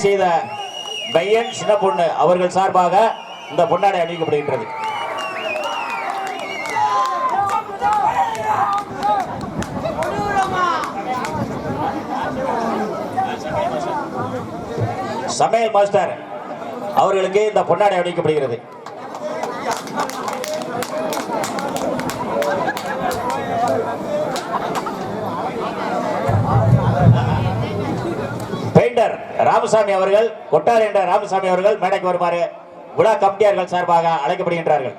செய்த பையன் சின்ன பொண்ணு அவர்கள் சார்பாக இந்த பொன்னாடை அணிவிக்கப்படுகின்றது. சமையல் மாஸ்டர் அவர்களுக்கு இந்த பொன்னாடை அணிவிக்கப்படுகிறது. ராமசாமி அவர்கள் கொட்டார் என்ற ராமசாமி அவர்கள் மேடைக்கு வருமாறு விழா கமிட்டியார்கள் சார்பாக அழைக்கப்படுகின்றார்கள்.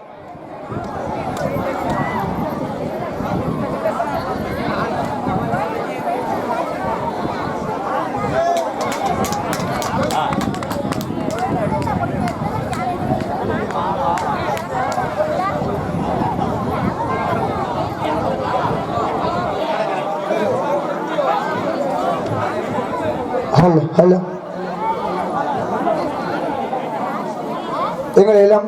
ஹலோ ஹலோ எங்களை எல்லாம்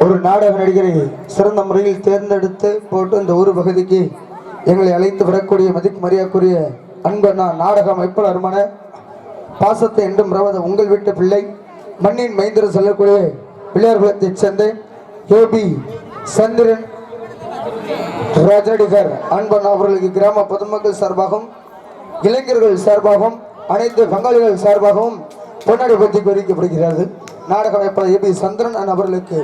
ஒரு நாடக நடிகரை சிறந்த முறையில் தேர்ந்தெடுத்து போட்டு இந்த ஊர் பகுதிக்கு எங்களை அழைத்து வரக்கூடிய மதிப்பு மரியாதைக்குரிய அன்பண்ணா நாடக அமைப்பாளருமான பாசத்தை என்றும் ரவத உங்கள் வீட்டு பிள்ளை மண்ணின் மைந்தர் செல்லக்கூடிய பிள்ளையார் குலத்தைச் சேர்ந்த ஏபி சந்திரன் ராஜடிகர். அன்பன் அவர்களுக்கு கிராம பொதுமக்கள் சார்பாகவும் இளைஞர்கள் சார்பாகவும் அனைத்து பங்காளிகள் சார்பாகவும் பொன்னாடி பற்றி குறிக்கப்படுகிறது. நாடக அமைப்பாளர் ஏபி சந்திரன் அவர்களுக்கு.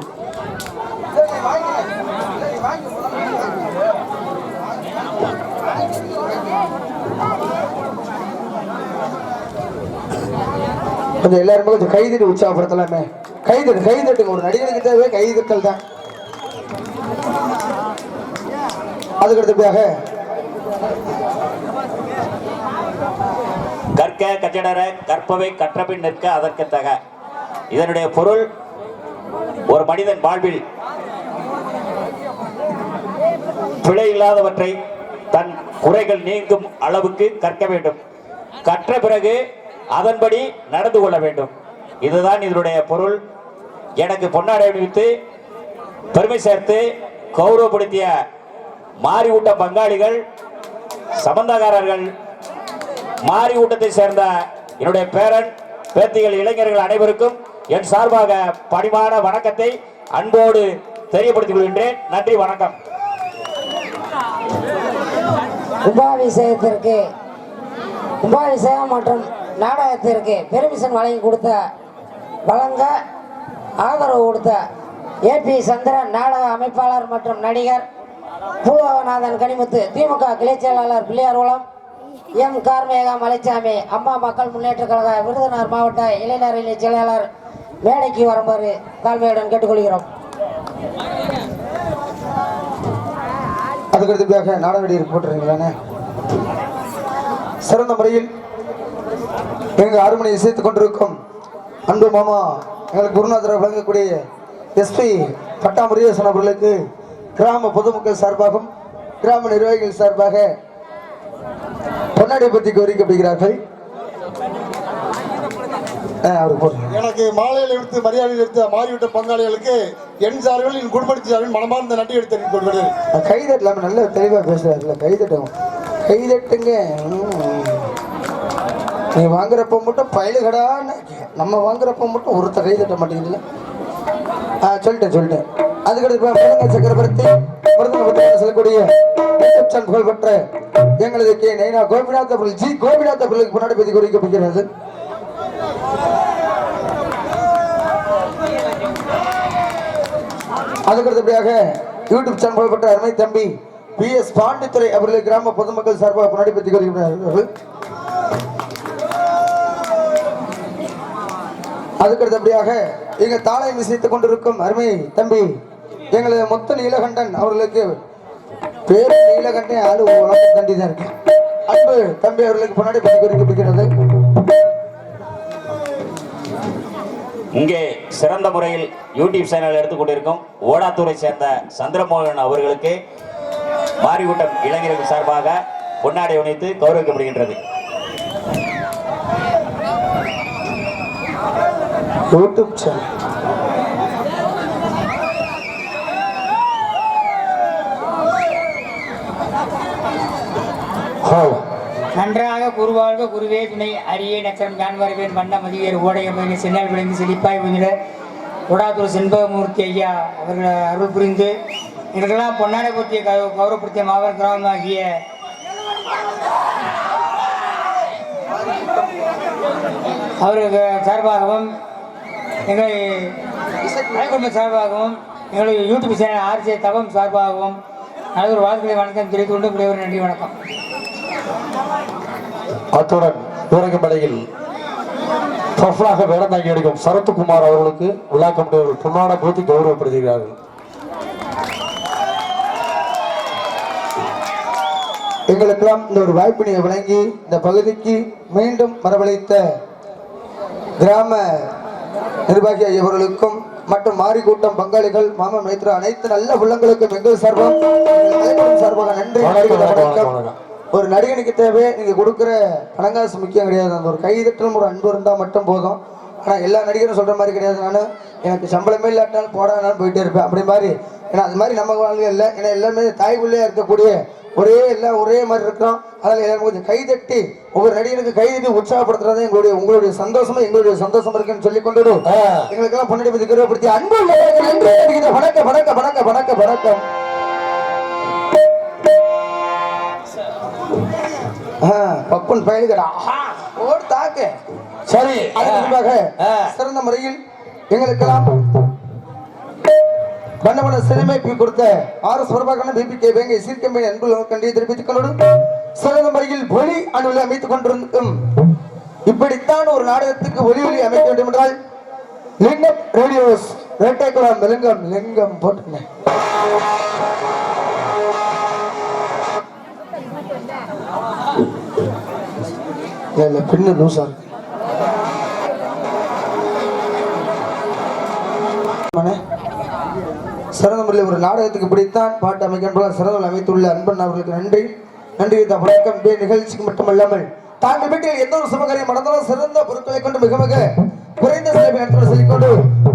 கொஞ்சம் எல்லாருமே கொஞ்சம் கைதட்டி உற்சாகப்படுத்தலாமே. கைதட்டு கைதட்டுங்க ஒரு நடிகருக்கு தேவை கைதட்டல் தான். அதுக்கு அடுத்தபடியாக கற்க கச்சடர கற்பவை கற்றபின் நிற்க அதற்கு தக. இதனுடைய பொருள் ஒரு மனிதன் வாழ்வில் பிழை இல்லாதவற்றை தன் குறைகள் நீங்கும் அளவுக்கு கற்க வேண்டும். கற்ற பிறகு அதன்படி நடந்து கொள்ள வேண்டும். இதுதான் இதனுடைய பொருள். எனக்கு பொன்னாடை அணிவித்து பெருமை சேர்த்து கௌரவப்படுத்திய மாறி ஊட்ட பங்காளிகள் சம்பந்தக்காரர்கள் மாரி கூட்டத்தை சேர்ந்த என்னுடைய பேரன் பேத்திகள் இளைஞர்கள் அனைவருக்கும் என் சார்பாக பணிவான வணக்கத்தை அன்போடு தெரியப்படுத்திக் கொள்கின்றேன். நன்றி வணக்கம். கும்பாபிஷேகத்திற்கு கும்பாபிஷேகம் மற்றும் நாடகத்திற்கு பெருமிஷன் வழங்கி கொடுத்த வழங்க ஆதரவு கொடுத்த ஏ பி சந்திரன் நாடக அமைப்பாளர் மற்றும் நடிகர் பூலோகநாதன் கனிமுத்து திமுக கிளை செயலாளர் பிள்ளையார்குளம் எம் கார்மேகா மலைச்சாமி அம்மா மக்கள் முன்னேற்ற கழக விருதுநகர் மாவட்ட இளைஞரணி செயலாளர் மேடைக்கு வருமாறு தாழ்மையுடன் கேட்டுக்கொள்கிறோம். அதுக்கடுத்தபடியாக அடுத்தபடியாக நாடக சிறந்த முறையில் எங்கள் அருமனை இசைத்துக் கொண்டிருக்கும் அன்பு மாமா எங்களுக்கு குருநாதரை வழங்கக்கூடிய எஸ்பி பட்டா முருகேசன் அவர்களுக்கு கிராம பொதுமக்கள் சார்பாகவும் கிராம நிர்வாகிகள் சார்பாக பொன்னாடி பற்றி கோரிக்கப்படுகிறார்கள் எனக்கு மாலையில் எடுத்து மரியாதை எடுத்த மாறிவிட்ட பங்காளிகளுக்கு என் சார்பில் என் குடும்பத்தின் சார்பில் மனமார்ந்த நன்றி எடுத்து கொள்கிறேன். கைதட்டலாம நல்ல தெளிவாக பேசுறாருல கைதட்டுங்க கைதட்டுங்க. நீ வாங்குறப்ப மட்டும் பயலுகடான்னு நம்ம வாங்குறப்ப மட்டும் ஒருத்த கைதட்ட மாட்டேங்குதுல்ல. ஆ சொல்லிட்டேன் சொல்லிட்டேன். அதுக்கடுத்து சக்கரவர்த்தி பிறந்த சொல்லக்கூடிய புகழ்பெற்ற எங்களது கே நைனா கோபிநாத் அவர்கள் ஜி கோபிநாத் அவர்களுக்கு முன்னாடி பற்றி குறிக்கப்படுகிறது அதுக்கடுத்தபடியாக யூடியூப் சேனல் புகழ்பெற்ற அருமை தம்பி பி எஸ் பாண்டித்துறை அவர்களை கிராம பொதுமக்கள் சார்பாக முன்னாடி பற்றி வருகிறார்கள் அதுக்கடுத்தபடியாக இங்க தாளை விசைத்துக் கொண்டிருக்கும் அருமை தம்பி எங்களது மொத்த நீலகண்டன் அவர்களுக்கு பேரு நீலகண்டன் ஆளு உலக தண்டி தான் இருக்கு அன்பு தம்பி அவர்களுக்கு முன்னாடி குறிக்கப்படுகிறது இங்கே சிறந்த முறையில் யூடியூப் சேனல் எடுத்துக்கொண்டிருக்கும் ஓடாத்தூரை சேர்ந்த சந்திரமோகன் அவர்களுக்கு மாரிக்கூட்டம் இளைஞர்கள் சார்பாக பொன்னாடை உணைத்து கௌரவிக்கப்படுகின்றது. YouTube channel. நன்றாக குருவாழ்க குருவே துணை அரிய நச்சரம் யான் வருவேன் வண்ண மதியர் ஓடையமையின சென்னல் விளைந்து செழிப்பாய் புதிர உடாத்தூர் செண்பகமூர்த்தி ஐயா அவர்கள் அருள் புரிந்து எங்களுக்கெல்லாம் பொன்னாடை பொருத்திய கௌரவப்படுத்திய மாவட்ட கிராமமாகிய அவருக்கு சார்பாகவும் எங்களை குடும்ப சார்பாகவும் எங்களுடைய யூடியூப் சேனல் ஆர்ஜே தவம் சார்பாகவும் நல்ல ஒரு வாழ்க்கை வணக்கம் தெரிவித்துக் கொண்டு நன்றி வணக்கம். அத்துடன் தூரங்கமலையில் பஃபலாக வேடந்தாங்கி அடிக்கும் சரத்குமார் அவர்களுக்கு விழா கமிட்டியவர்கள் பொன்னாட போத்தி கௌரவப்படுத்துகிறார்கள் எங்களுக்கெல்லாம் இந்த ஒரு வாய்ப்பினை வழங்கி இந்த பகுதிக்கு மீண்டும் வரவழைத்த கிராம நிர்வாகி ஐயவர்களுக்கும் மற்றும் மாரிக்கூட்டம் பங்காளிகள் மாமா மைத்ரா அனைத்து நல்ல உள்ளங்களுக்கும் எங்கள் சார்பாக சார்பாக நன்றி. வணக்கம். ஒரு நடிகனுக்கு தேவை நீங்க கொடுக்குற பணங்காசு முக்கியம் கிடையாது. அந்த ஒரு கைதட்டலும் ஒரு அன்பு இருந்தால் மட்டும் போதும். ஆனா எல்லா நடிகரும் சொல்ற மாதிரி கிடையாது. நான் எனக்கு சம்பளமே இல்லாட்டாலும் போடானாலும் போயிட்டே இருப்பேன். அப்படி மாதிரி. ஏன்னா அது மாதிரி நம்ம வாழ்க்கை இல்லை. ஏன்னா எல்லாமே தாய்க்குள்ளே இருக்கக்கூடிய ஒரே எல்லாம் ஒரே மாதிரி இருக்கிறோம். அதில் எல்லாரும் கொஞ்சம் கைதட்டி ஒவ்வொரு நடிகனுக்கு கைதட்டி உற்சாகப்படுத்துறது எங்களுடைய உங்களுடைய சந்தோஷமும் எங்களுடைய சந்தோஷம் இருக்குன்னு சொல்லி கொண்டு. எங்களுக்கெல்லாம் பொன்னாடி பத்தி கருவப்படுத்தி அன்பு வணக்கம் வணக்கம் வணக்கம் வணக்கம் வணக்கம். பப்புன் பயலுகடா. ஓடு தாக்கு. சரி. ஆ. சிறந்த முறையில் எங்களுக்கெல்லாம் வண்ணவன சிறுமைப்பு கொடுத்த ஆர் எஸ் பிரபாகரன் பிபி கே வேங்கை சீர்கம்பெனி அன்பு கண்டியை தெரிவித்துக் கொண்டு சிறந்த முறையில் ஒளி அணுவில் அமைத்துக் கொண்டிருக்கும் இப்படித்தான் ஒரு நாடகத்துக்கு ஒலி ஒலி அமைக்க வேண்டும் என்றால் லிங்கம் ரேடியோஸ் வேட்டைக்குளம் லிங்கம் லிங்கம் போட்டுங்க. இல்லை இல்ல பின்னு லூசா இருக்கு. சிறந்த முறையில் ஒரு நாடகத்துக்கு பிடித்தான் பாட்டு அமைக்கின்ற சிறந்த அமைத்துள்ள அன்பன் அவர்களுக்கு நன்றி. நன்றி இந்த வணக்கம். நிகழ்ச்சிக்கு மட்டுமல்லாமல் தாங்கள் வீட்டில் எந்த ஒரு சுபகாரியம் நடந்தாலும் சிறந்த பொருட்களை கொண்டு மிக மிக குறைந்த செலவு எடுத்து சொல்லிக்கொண்டு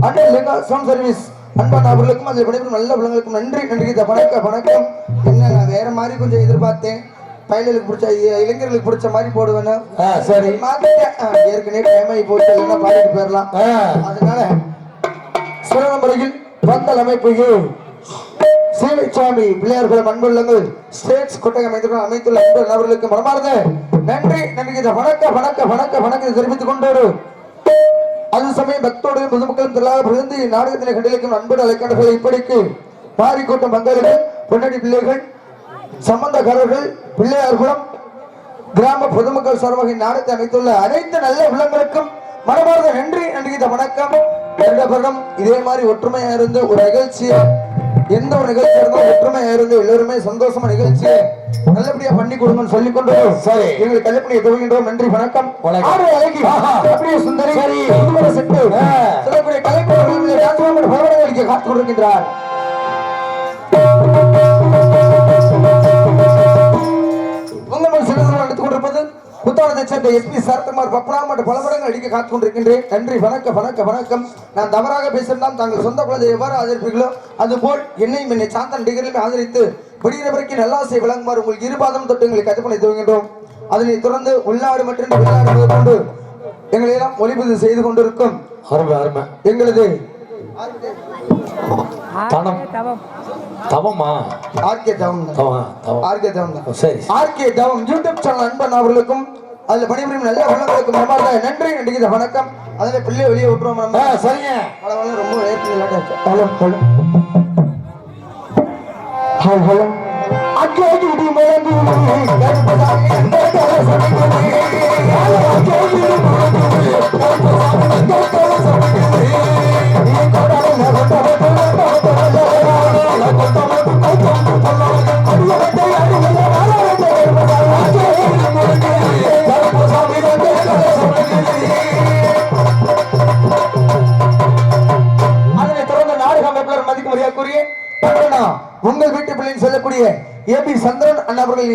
அண்ணன் லிங்கா சம் சர்வீஸ் அன்பன் அவர்களுக்கும் அதில் விடைபெறும் நல்ல உள்ளங்களுக்கும் நன்றி. நன்றி இந்த வணக்கம் வணக்கம். என்ன நான் வேற மாதிரி கொஞ்சம் எதிர்பார்த்தேன். பயலுக்கு பிடிச்ச இளைஞர்களுக்கு பிடிச்ச மாதிரி போடுவேன்னு. சரி. மாத்திட்டேன் ஆ, ஏற்கனவே டைம் ஆகி போச்சு இல்லைன்னா பாடிட்டு போயிடலாம். அதனால முறையில் பந்தல் அமைப்பு சீனிச்சாமி பிள்ளையார்கள் அன்புள்ளங்கள் ஸ்டேட்ஸ் கொட்டகம் அமைத்துள்ள அமைத்துள்ள அன்பு நபர்களுக்கு மனமார்ந்த நன்றி நன்றி. இந்த வணக்க வணக்க வணக்க வணக்கத்தை தெரிவித்துக் கொண்டோடு அது சமயம் பக்தோடு பொதுமக்களும் திரளாக பிறந்து நாடகத்தினை கண்டளிக்கும் அன்பு அழைக்காடுகள் இப்படிக்கு பாரிக்கூட்டம் பங்காளிகள் பொன்னடி பிள்ளைகள் சம்பந்தக்காரர்கள் பிள்ளையார்குளம் கிராம பொதுமக்கள் சார்பாக நாடகத்தை அமைத்துள்ள அனைத்து நல்ல உள்ளங்களுக்கும் மனமார்ந்த நன்றி நன்றி வணக்கம். வருட வருடம் இதே மாதிரி ஒற்றுமையா இருந்து ஒரு நிகழ்ச்சியை எந்த ஒரு நிகழ்ச்சியா இருந்தாலும் ஒற்றுமையா இருந்து எல்லோருமே சந்தோஷமா நிகழ்ச்சியை நல்லபடியா பண்ணி கொடுங்கன்னு சொல்லிக் கொண்டு சரி. எங்களை கல்யாணம் துவங்கின்றோம் நன்றி வணக்கம். அப்படியே சுந்தரி? ராஜ்மாமன் பகவதிக்கு காத்துக் கொண்டிருக்கின்றார். புத்தானத்தை சேர்ந்த எஸ்பி சரத்குமார் மற்றும் பல மடங்கள் அடிக்க காத்துக் கொண்டிருக்கின்றேன் நன்றி வணக்கம் வணக்கம் வணக்கம். நான் தவறாக பேசியிருந்தால் தாங்கள் சொந்த குழந்தை எவ்வாறு ஆதரிப்பீர்களோ அதுபோல் என்னையும் என்னை சாந்த நடிகர்களையும் ஆதரித்து விடுகிற வரைக்கும் நல்லாசை விளங்குமாறு உங்கள் இருபாதம் தொட்டு எங்களை கற்றுக்கொண்டு துவங்கின்றோம் அதனைத் தொடர்ந்து உள்நாடு மற்றும் வெளிநாடு முதற்கொண்டு எங்களை எல்லாம் ஒளிப்பதிவு செய்து கொண்டிருக்கும் எங்களது தனம். தவமா. ஆர்கே தவம் ஆர்கே தவம் சரி. ஆர்கே தவம். யூடியூப் சேனல் அன்பன் அவர்களுக்கும் அதுல பணிபுரியும் நல்ல உள்ளங்களுக்கு மனமார்ந்த நன்றி நன்றி இந்த வணக்கம். அதுல பிள்ளைய வெளியே விட்டுருவோம் நம்ம. சரிங்க. பரவாயில்ல ரொம்ப ஏற்கனவே ஹலோ ஹலோ. Hello hello. அக்கே இடி முழங்கு கருப்பசாமி அந்த கலசமி அக்கே இடி முழங்கு கருப்பசாமி அந்த கலசமி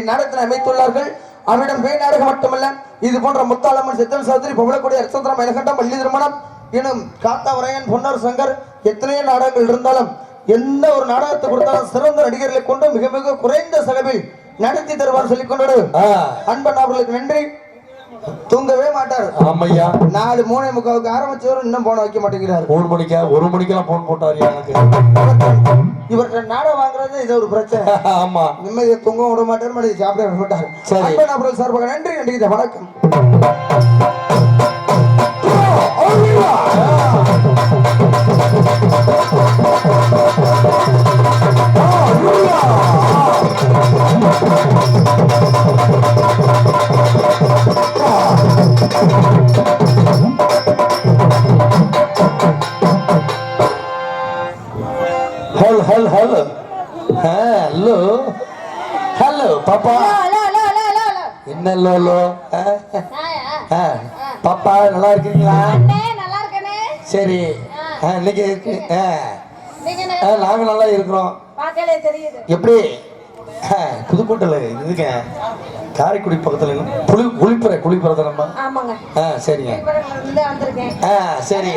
இந்நாடகத்தில் அமைத்துள்ளார்கள். அவரிடம் பேய் நாடகம் மட்டுமல்ல இது போன்ற முத்தாளம்மன் சித்தன் சாஸ்திரி புகழக்கூடிய அர்ச்சந்திரம் மயிலகண்டம் பள்ளி திருமணம் எனும் காத்தாவரையன் பொன்னர் சங்கர் எத்தனையோ நாடகங்கள் இருந்தாலும் எந்த ஒரு நாடகத்தை கொடுத்தாலும் சிறந்த நடிகர்களை கொண்டு மிக மிக குறைந்த செலவில் நடத்தி தருவார் சொல்லிக் கொண்டு ஆ, அன்பன் அவர்களுக்கு நன்றி. தூங்கவே மாட்டார். ஆமையா? நாலு மூணே முக்காவுக்கு ஆரம்பிச்சவரும் இன்னும் போன வைக்க மாட்டேங்கிறார். மூணு மணிக்கா ஒரு மணிக்கெல்லாம் போன் போட்டாரு எனக்கு. இவர்கிட்ட நாடகம் வாங்குறது இது ஒரு பிரச்சனை. ஆமா. நிம்மதியை தூங்கவும் விட மாட்டார் மனித சாப்பிட விட மாட்டார். சரி. அவர்கள் சார்பாக நன்றி நன்றி வணக்கம். இருக்கீங்களா? சரி. இன்னைக்கு இருக்கு ஆ, நீங்க ஆ, நாங்க நல்லா இருக்கிறோம். எப்படி? புதுக்கோட்டையில் இதுங்க காரைக்குடி பக்கத்தில்? புளி குளிப்புற குளிப்புறத நம்ம. ஆ சரிங்க. ஆ சரி.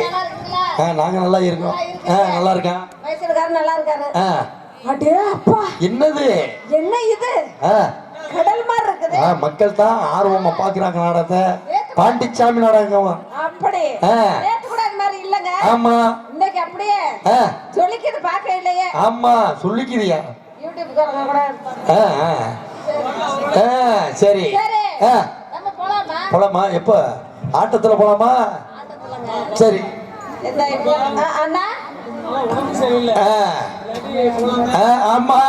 ஆ நாங்கள் நல்லா இருக்கோம். ஆ நல்லா இருக்கேன். வயசுக்காரர் நல்லா இருக்காரு. ஆ. என்னது? என்ன இது? ஆ. கடல் மாதிரி இருக்குது. ஆ, மக்கள் தான் ஆர்வமா பாக்குறாங்க நாடகத்தை. பாண்டிச்சாமி நாடகம்? அப்படி. ஆ. நேத்து கூட அது மாதிரி இல்லங்க. ஆமா. இன்னைக்கு அப்படியே ஆ, சொல்லிக்கிது பார்க்க இல்லையே. ஆமா சொல்லிக்கிறியா? யூடியூப்காரங்க கூட ஆ, ஆ. ஆ, சரி. சரி. ஆ, நம்ம போலாமா? போலாமா? எப்ப? ஆட்டத்துல போலாமா? சரி. அண்ணா? ஆ. ஆ, ஆமா.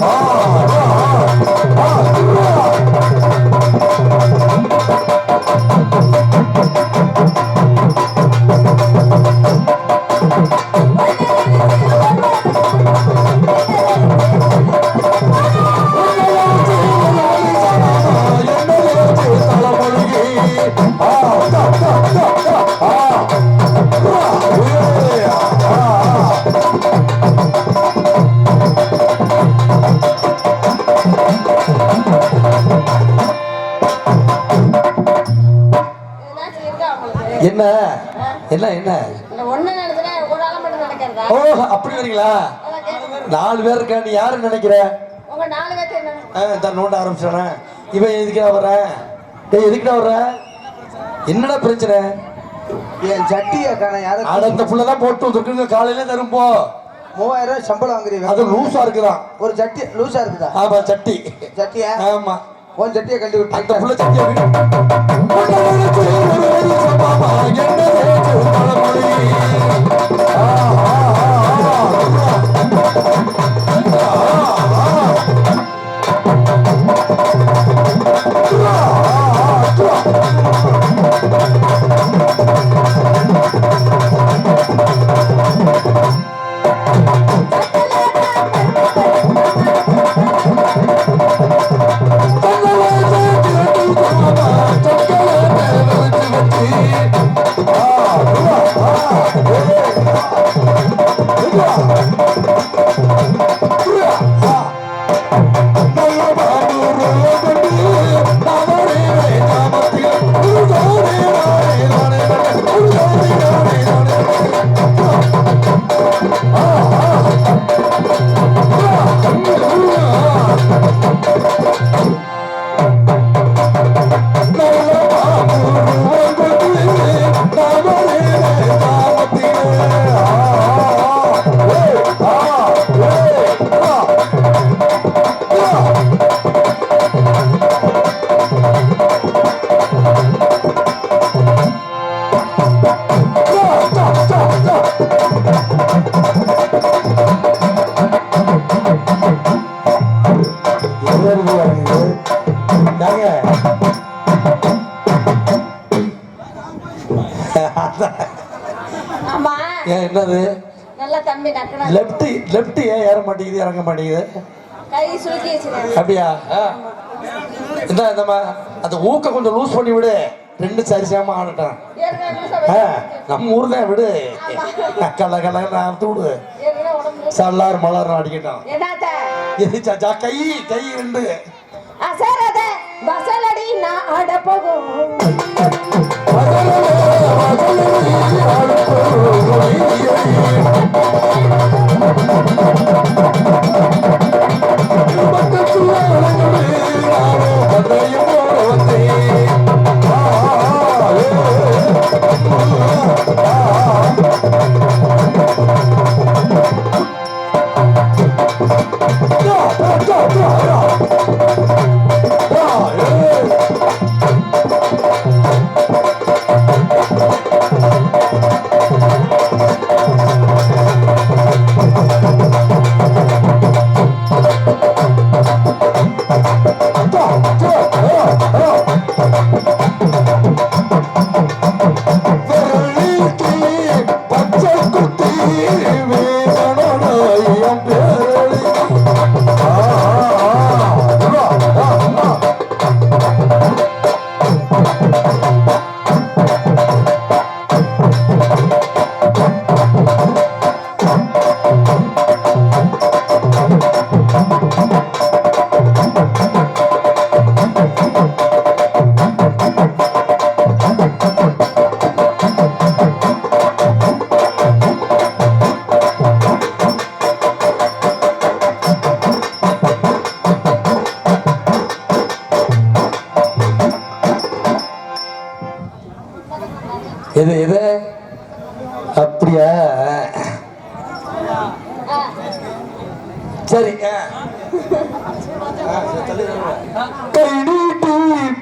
பால கேக்குது. நாலு பேர் இருக்கா நீ யாரு நினைக்கிற? தான் நோண்ட ஆரம்பிச்சானே இவன் எதுக்குடா வர்றேன்? டேய் எதுக்குடா வர்ற என்னடா பிரச்சனை? என் சட்டியை காண யாரும் இந்த புள்ள தான் போட்டு வந்துருக்குங்க. காலையில தரும்போ மூவாயிரம் ரூபாய் சம்பளம் வாங்குறீங்க. அது லூசா இருக்குதான். ஒரு சட்டி லூசா இருக்குதா? ஆமா சட்டி சட்டியா ஆமா. உன் சட்டியை அந்த விட்டு புள்ள சட்டி என்னது? நல்லா தம்பி நக்கணும் லெஃப்ட் லெஃப்ட் ஏன் ஏற மாட்டேங்குது இறங்க மாட்டேங்குது? அப்படியா. இந்த நம்ம அந்த ஊக்க கொஞ்சம் லூஸ் பண்ணி விடு. ரெண்டு சரிசமா ஆடட்டான் ஆ, நம்ம ஊர் தான் விடு கல கல அறுத்து விடு. சல்லார் மலர் அடிக்கட்டான் என்னத்த? இது சாச்சா கை கை ரெண்டு. அசரத பசலடி நான் ஆட போகும். பச்சை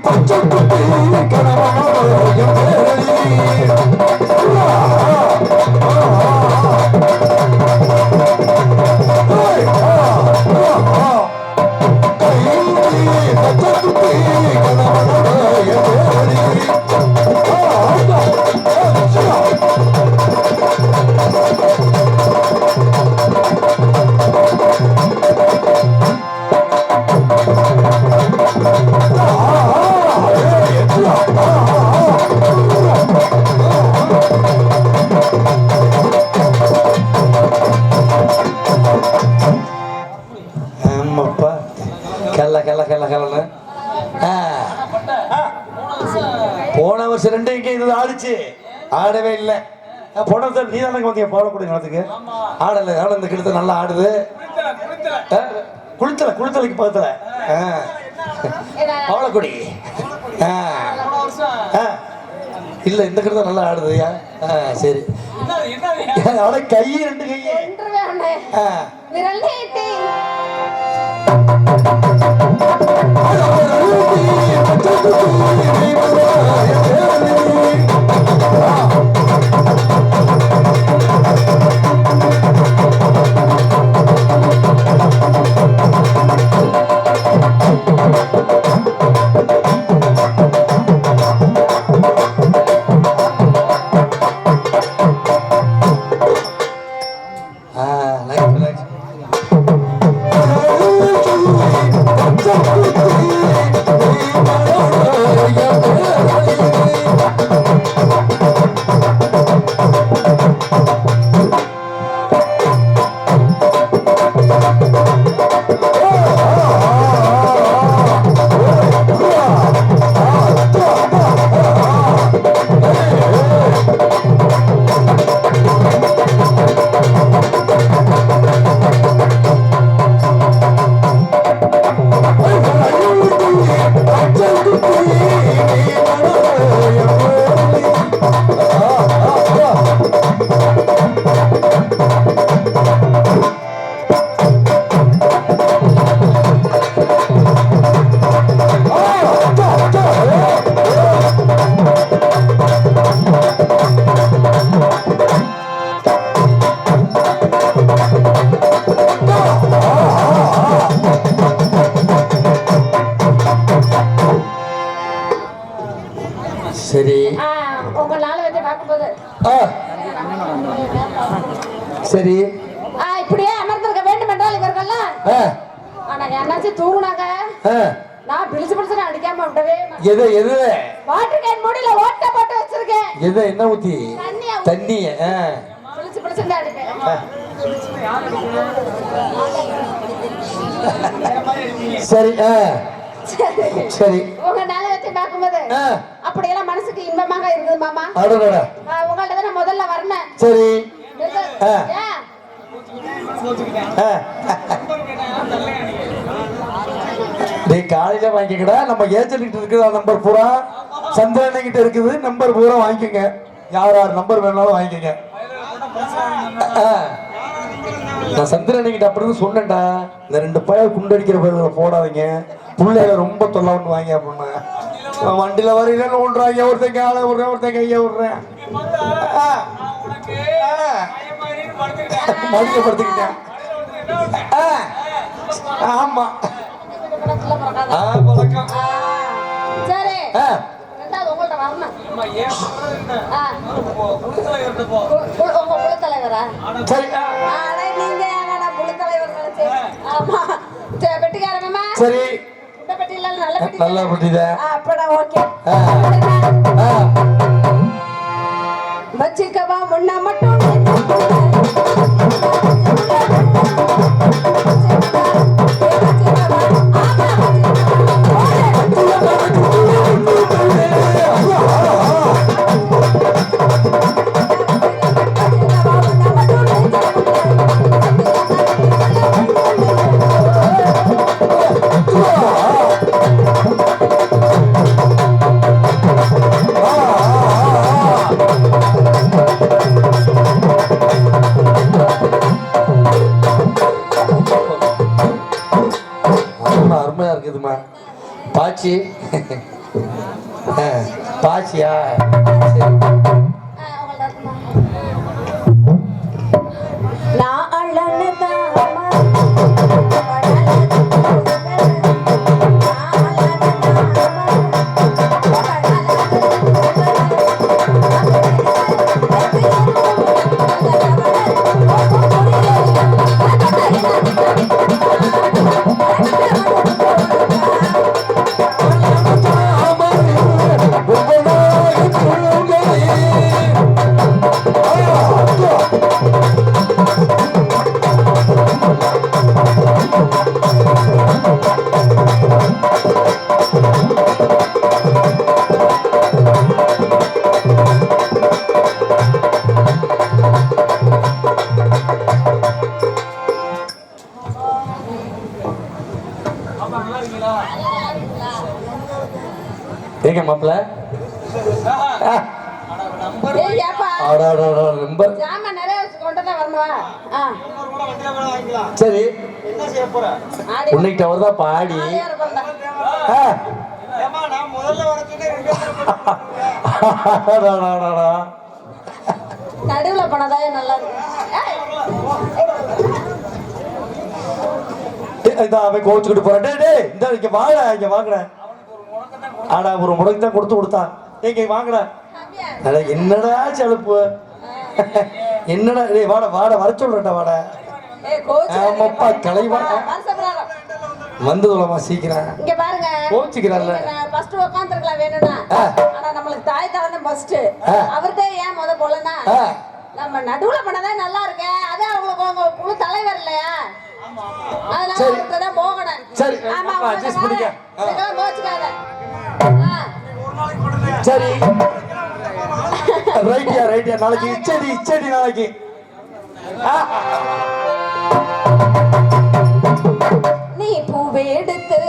பச்சை நீ தானே வந்தீங்க போடக்கூடிய நேரத்துக்கு ஆடலை ஆட இந்த கிட்ட நல்லா ஆடுது. குளித்தல குளித்தலைக்கு பக்கத்துல. ஆ. பவளக்குடி ஆ. ஆ. இல்ல இந்த கிட்ட நல்லா ஆடுதுயா ஆ சரி. அட கை ரெண்டு கை. ஆ. விரல் நீட்டி. சரி. ஆ, உங்க நாளை வந்து பார்க்கும்போது. சரி. ஆ, இப்படியே அமர்ந்திருக்க வேண்டும் என்றால் இவர்கள்லாம். ஆ. ஆனா என்னாச்சும் தூங்குனாங்க? நான் பிடிச்சு பிடிச்சு அடிக்காம மாட்டேன். எது எது? வாட்டர் கேன் மூடியில ஓட்டை போட்டு வச்சிருக்கேன். எது என்ன ஊத்தி? தண்ணியா தண்ணி. பிடிச்சு பிடிச்சு அடிப்பேன். சரி. சரி. உங்க நல்ல வச்சு பார்க்கும்போது. அப்படியெல்லாம் மனசுக்கு இன்பமாக இருக்குது மாமா. உங்கள்ட்ட தான் முதல்ல வரணும் சரி. டேய் காலையில வாங்கிக்கடா. நம்ம ஏஜென்ட் கிட்ட நம்பர் பூரா? சந்திரன் கிட்ட இருக்குது. நம்பர் பூரா வாங்கிக்கோங்க. யார் யார் நம்பர் வேணாலும் வாங்கிக்கோங்க. நான் சந்திரன் கிட்ட அப்படின்னு சொன்னேன்டா. இந்த ரெண்டு பயம் குண்டடிக்கிற பயில போடாதீங்க. பிள்ளைகளை ரொம்ப தொல்லை பண்ணுவாங்க அப்படின்னு. வண்டியில வரையில விடுறாங்க ஒருத்தன் காலை விடுறேன் ஒருத்தன் கையை விடுறேன். மடிக்கப்படுத்திக்கிட்டேன் ஆ. ஆமா. ஆ, பழக்கம். ஆ, சரி. ரெண்டாவது உங்கள்ட்ட வரணும். உங்க சரி. நீங்க ஏங்க நான் குழு தலைவர் நினைச்சேன் ஆமா சரி, நல்ல புரியுதா அப்படா ஓகே. வச்சுக்கவா முன்ன மட்டும் ஏங்க மாப்பிள்ள? தான் சரி. ஆடி. உன்னைக்கிட்ட அவர்தான் பாடி. நடுவுல போனதாயே நல்லா இருக்கு? கோச்சுக்கிட்டு போறான். டேய் டேய் இந்த இங்க வாங்க இங்க வாங்கட. ஆடா ஒரு முடக்கு தான் கொடுத்து கொடுத்தான். ஏய், இங்க வாங்கட. அட என்னடா செலுப்பு என்னடா டேய் வாடா வாடா வர சொல்றேன்டா வாடா. ஆமாப்பா, கலைவா. வந்து சீக்கிரம். இங்க பாருங்க. கோச்சுக்கிறான்ல. first உட்கார்ந்திருக்கலாம் வேணும்னா. ஆ. ஆனா நம்மளுக்கு தாய் தகவல் ஃபர்ஸ்ட். அவர்கிட்ட ஏன் முத போலனா. நம்ம நடுவுல பண்ணதான் நல்லா இருக்கு. அதே அவங்களுக்கு குழு தலைவர் இல்லையா? சரி. போகணும் சரி, ஆமா adjust பண்ணிக்க. கோச்சுக்காத. சரி ரைட்டியா ரைட்டியா நாளைக்கு இச்சடி இச்சடி நாளைக்கு. நீ பூவை எடுத்து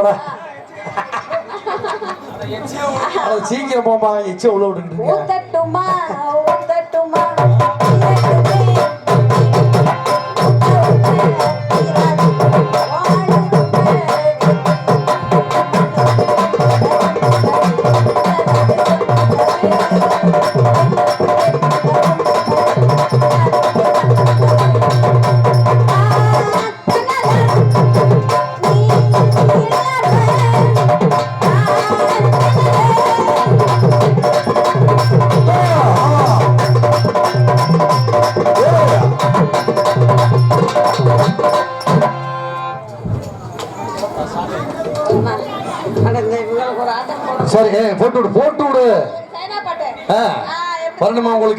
அட சீக்கிரம் போமா எச்ச உள்ள விட்டுக்கிட்டு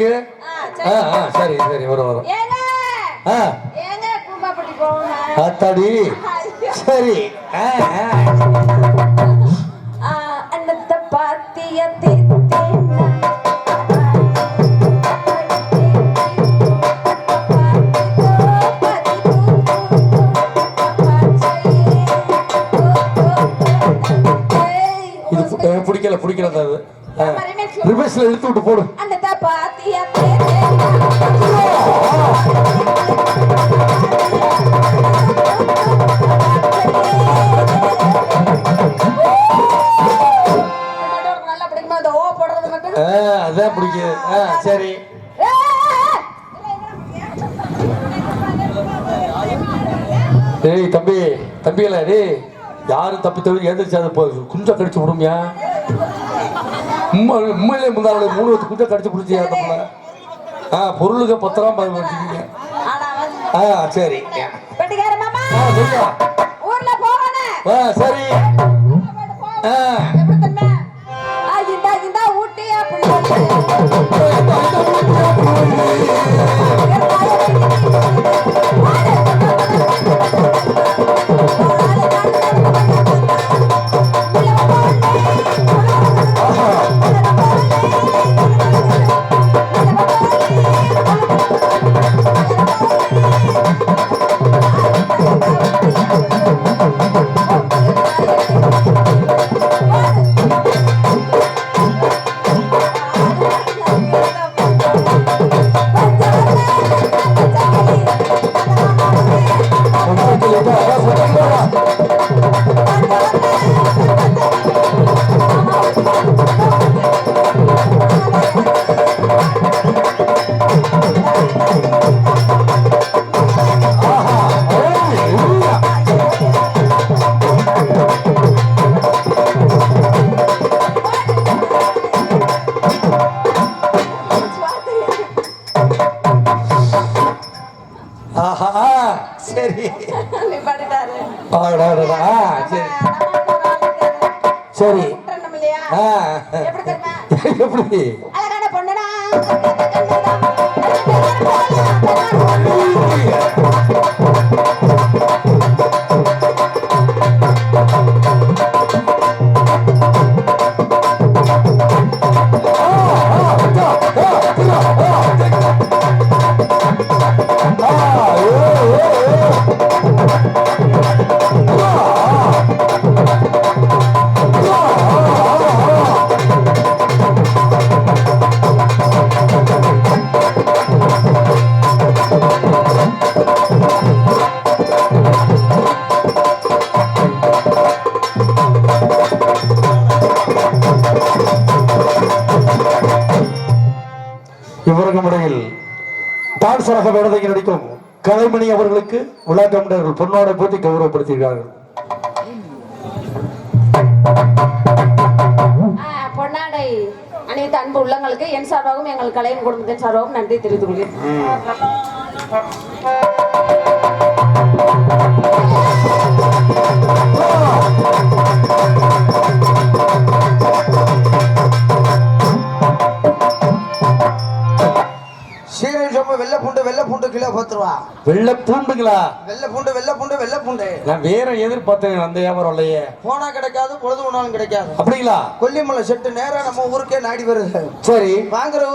உங்களுக்கு சரி. சரி வரும் வரும். அத்தாடி. சரி. அன்னத்தை பாத்திய ஏ, பிடிக்கல பிடிக்கல அது ரிவர்ஸ்ல இழுத்து விட்டு போடு. தவிர எந்திரிச்சு அதை போ குஞ்சம் கடிச்சு விடுமியா? உண்மை உண்மையிலே முந்தாள் மூணு வத்து குஞ்சம் கடிச்சு பிடிச்சியா தப்புல ஆ பொருளுக்கு வச்சுக்கீங்க. ஆனா வந்து. ஆ சரி. ஆ சொல்லுங்க. ஆ சரி. ஆ. ஊட்டி. அப்படின்னு எப்படி டான்சராக வேடத்தை நடிக்கும் கலைமணி அவர்களுக்கு விழா கமிட்டர்கள் பொன்னாடை போட்டி கௌரவப்படுத்தியிருக்கார்கள் ஆ, பொன்னாடை அனைத்து அன்பு உள்ளங்களுக்கு என் சார்பாகவும் எங்கள் கலையின் குடும்பத்தின் சார்பாகவும் நன்றி தெரிவித்துக் கொள்கிறேன் வெள்ளை பூண்டு வெள்ளை பூண்டு கிலோ பத்து ரூபா வெள்ளை பூண்டுங்களா? வெள்ளை பூண்டு வெள்ளை பூண்டு வெள்ளை பூண்டு. நான் வேற எதிர்பார்த்தேன் அந்த வியாபாரம் இல்லையே. போனா கிடைக்காது பொழுது ஒன்றாலும் கிடைக்காது. அப்படிங்களா? கொல்லிமலை செட்டு நேரா நம்ம ஊருக்கே நாடி வருது. சரி. வாங்குற